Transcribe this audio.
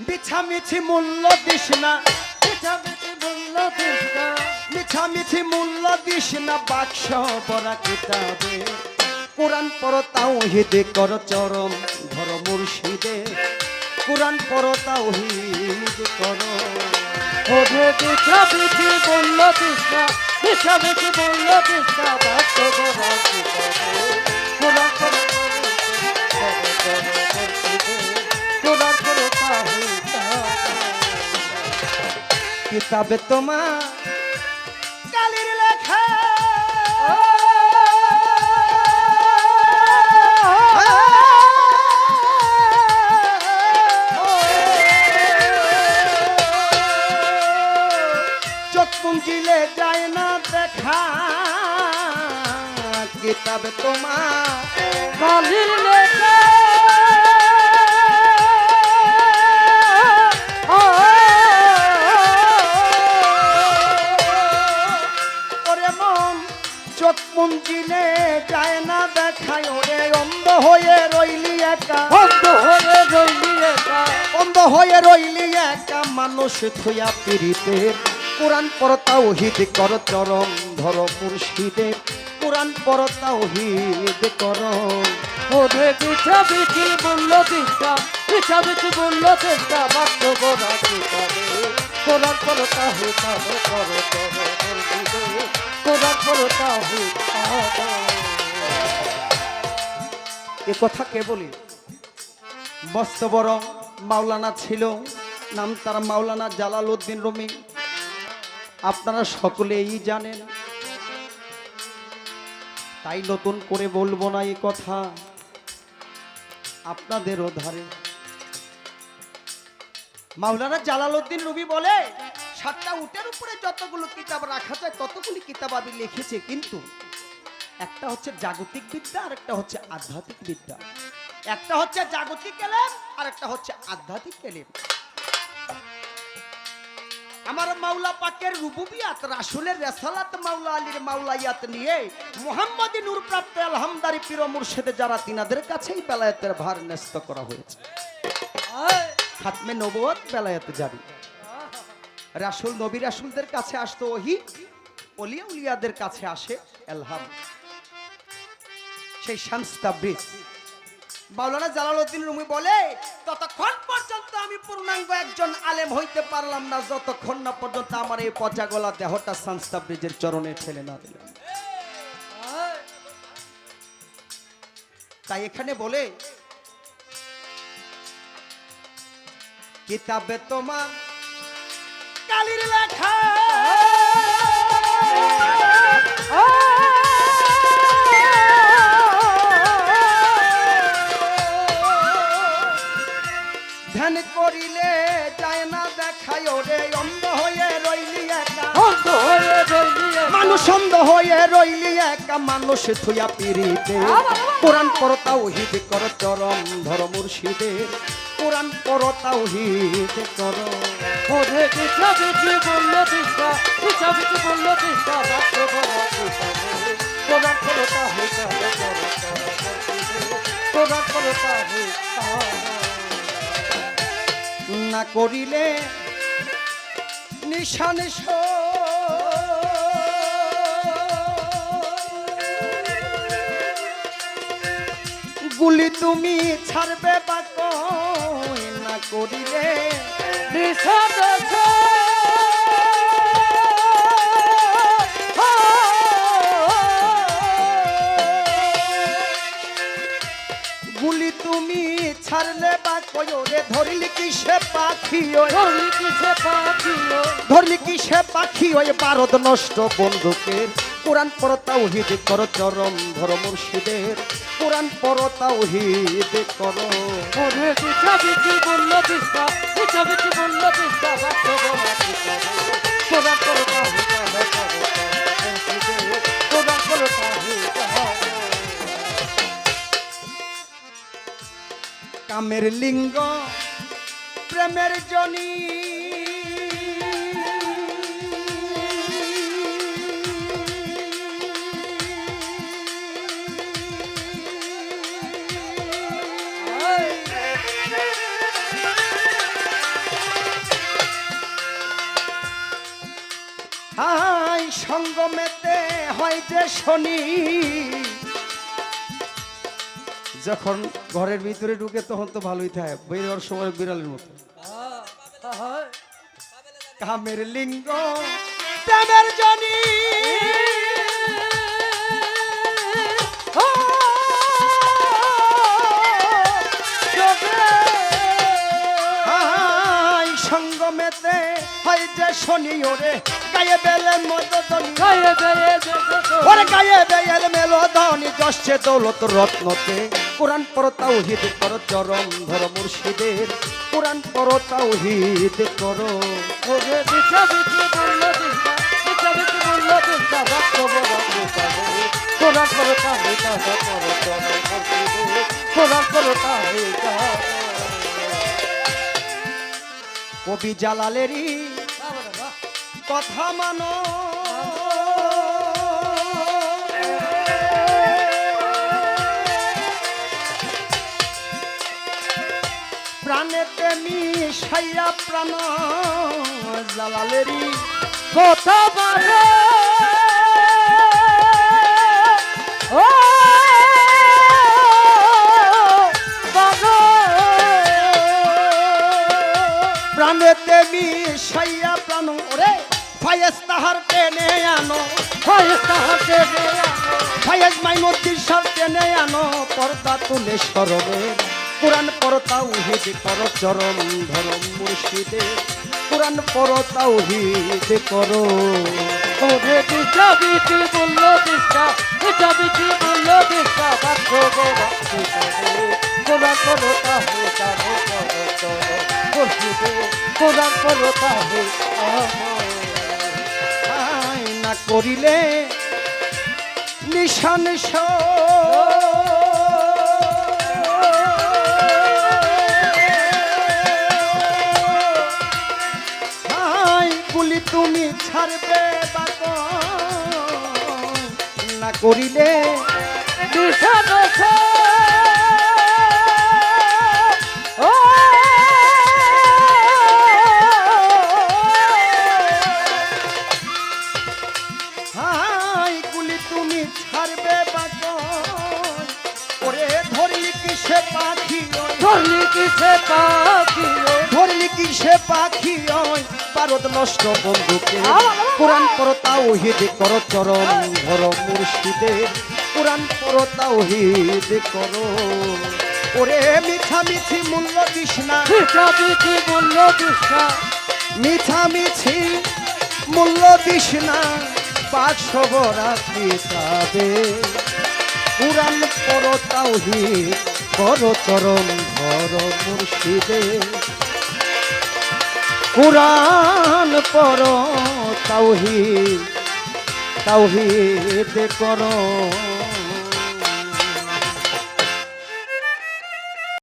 মিছামিছি মূল্য দিস না। মিছামিছি বলল কৃষ্ণ মিছামিছি মূল্য দিস না বাক্স পড়া কিতাবে। কোরআন পড় তাওহিদে কর চরম ধর মুর্শিদে। কোরআন পড় তাওহিদ কর। ওরে মিছামিছি বলল কৃষ্ণ মিছামিছি বলল কৃষ্ণ বাক্য করা কোরআন করে কোরআন কিতাবে তোমার কালির লেখা। চোখ যায় না দেখা। কিতাবে তোমার কালির লেখা। ওরে হয়ে রইলি একা। বন্ধ হয়ে রইলি একা। অন্ধ হয়ে রইলি একা। মানুষ থুয়া পিড়িতের কোরআন পরতাও হিদ কর চরম ধর মুর্শিদের কোরআন পরতাও হিদ কর। ওরে পিছা পিছি বলল চেষ্টা পিছা পিছি বলল চেষ্টা বাক্য করা কিতাবে কোরআন হে তাবে করো করো করো কোরআন করতা হে এ কথা কে বলি? মস্ত বড় মাওলানা ছিল, নাম তার মাওলানা জালাল উদ্দিন রুমি। আপনারা সকলেই জানেন। তাই নতুন করে বলব না এই কথা। আপনাদেরও ধারে মাওলানা জালাল উদ্দিন রুমি বলে, সাতটা উটের উপরে যতগুলো কিতাব রাখা যায়, ততগুলি কিতাব আমি লিখেছি, কিন্তু একটা হচ্ছে জাগতিক বিদ্যা, আর একটা হচ্ছে আধ্যাত্মিক বিদ্যা। একটা হচ্ছে জাগতিক এলেম আর একটা হচ্ছে আধ্যাত্মিক এলেম আমার মাওলা পাকের রুবুবিয়াত, রাসুলের রেসালাত মাওলা আলীর মাওলাইয়াত নিয়ে মোহাম্মদী নূর প্রাপ্ত আলহামদারি পীর মুর্শিদে যারা তিনাদের কাছেই বেলায়েতের ভার ন্যস্ত করা হয়েছে। খাতমে নবুয়ত বেলায়েত জারি রাসুল, নবী রাসুলদের কাছে আসতো ওহি অলিয়া উলিয়াদের কাছে আসে এলহাম। সেই শামস্তা ব্রিজ। মাওলানা জালালউদ্দিন রুমি বলে, ততক্ষণ পর্যন্ত আমি পূর্ণাঙ্গ একজন আলেম হইতে পারলাম না, যতক্ষণ না পর্যন্ত আমার এই পচা গলা দেহটা শামস্তা ব্রিজের চরণে ঠেলে না দিলাম তাই এখানে বলে, কিতাবে তোমার কালির লেখা। হয়ে রইলি একা মানুষ থুয়া পিড়িতে। কোরআন হিদ কর চরম ধর মুর্শিদের কোরআন পরতাও হিদ কর। ওরে পিছা পিছি বলল চেষ্টা পিছা পিছি বলল কোরআন কোরআন হে না করিলে নিশা নিশ গুলি তুমি ছাড়বে না করিলে? গুলি তুমি ছাড়লে বা কই রে? ধরলি কি সে পাখি ওই? ধরলি কিসে পাখিও ধরলি কি সে পাখি ওই? পারদ নষ্ট বন্দুকের কোরআন পরতাও হিদ কর চরম ধর মুর্শিদের। কোরআন পরতাও হিদ কর। ওরে পিছা পিছি বলল চেষ্টা পিছা পিছি বলল চেষ্টা বাক্য করা কিতাবে কোরআন তাবে করো কোরআন করতা হে কামের লিঙ্গ প্রেমের জনি সঙ্গমেতে হয় যে শনি। যখন ঘরের ভিতরে ঢুকে তখন তো ভালোই থাকে বেরোর সময় বিড়ালের মতো। কামের লিঙ্গ প্রেমের জনি। শনি ওরে গায়ে বেলে মদনী ওরে গায়ে বেয়ের মেলোধনি যশে দৌলত রত্নতে। কোরআন পর তাওহিদ কর চরম ধর মুর্শিদের। কোরআন পর তাওহিদ করো। কোরআন কোরআন কবি জালালেরই কথা মানো। প্রাণেতে মিশাইয়া প্রাণ জালালেরি কথা বলে ফায়েস তাহার টেনে আনো। ফায়েজ মাইনুদ্দিন সার টেনে আনো, পর্দা তুলে সরবে। কোরআন পরতাও হিদ কর চরম ধরম মুর্শিদে। কোরআন পরতাও হিদ করো ওরে দিশা বিটি বলল দিশা দিশা বিটি করিলে নিশান তুমি ছাড়বে না করিলে দিশা কিসে পাখি ধরলি কিসে পাখি ধরলি কিসে পাখি পারদ নষ্ট বন্ধুকে কোরআন পর তাওহিদ কর চরম ধর মুর্শিদের কোরআন পর তাওহিদ করো। ওরে মিঠা মিছি মূল্য দিস না দিশা বিটি বলল দিশা মিঠা মিছি মূল্য না বাক্স ভরা কিতাবে কোরআন পর তাওহিদ কর চরণ ধর মুর্শিদে। কোরআন পর তাওহিদ তাওহিদ করো।